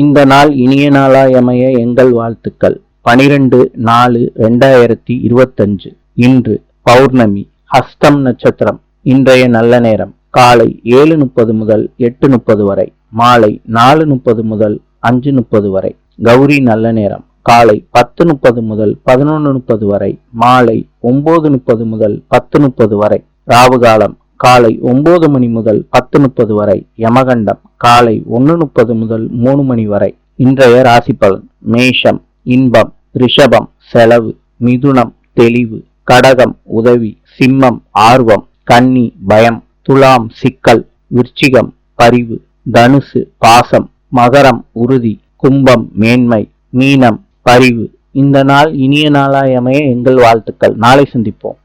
இந்த நாள் இனிய நாளாய் அமைய எங்கள் வாழ்த்துக்கள். பனிரெண்டு நாலு ரெண்டாயிரத்தி இருபத்தஞ்சு. இன்று பௌர்ணமி ஹஸ்தம் நட்சத்திரம் இன்றைய நல்ல நேரம். காலை ஏழு முப்பது முதல் எட்டு முப்பது வரை. மாலை நாலு முப்பது முதல் அஞ்சு முப்பது வரை. கௌரி நல்ல நேரம். காலை பத்து முப்பது முதல் பதினொன்று முப்பது வரை. மாலை ஒன்பது முப்பது முதல் பத்து முப்பது வரை. ராவுகாலம் காலை ஒன்பது மணி முதல் பத்து முப்பது வரை யமகண்டம் காலை ஒன்று முப்பது முதல் மூணு மணி வரை இன்றைய ராசி பலன். மேஷம் இன்பம் ரிஷபம் செலவு மிதுனம் தெளிவு கடகம் உதவி சிம்மம் ஆர்வம் கன்னி பயம் துலாம் சிக்கல் விருச்சிகம் பரிவு தனுசு பாசம் மகரம் உறுதி கும்பம் மேன்மை மீனம் பரிவு. இந்த நாள் இனிய நாளாய் அமைய எங்கள் வாழ்த்துக்கள். நாளை சந்திப்போம்.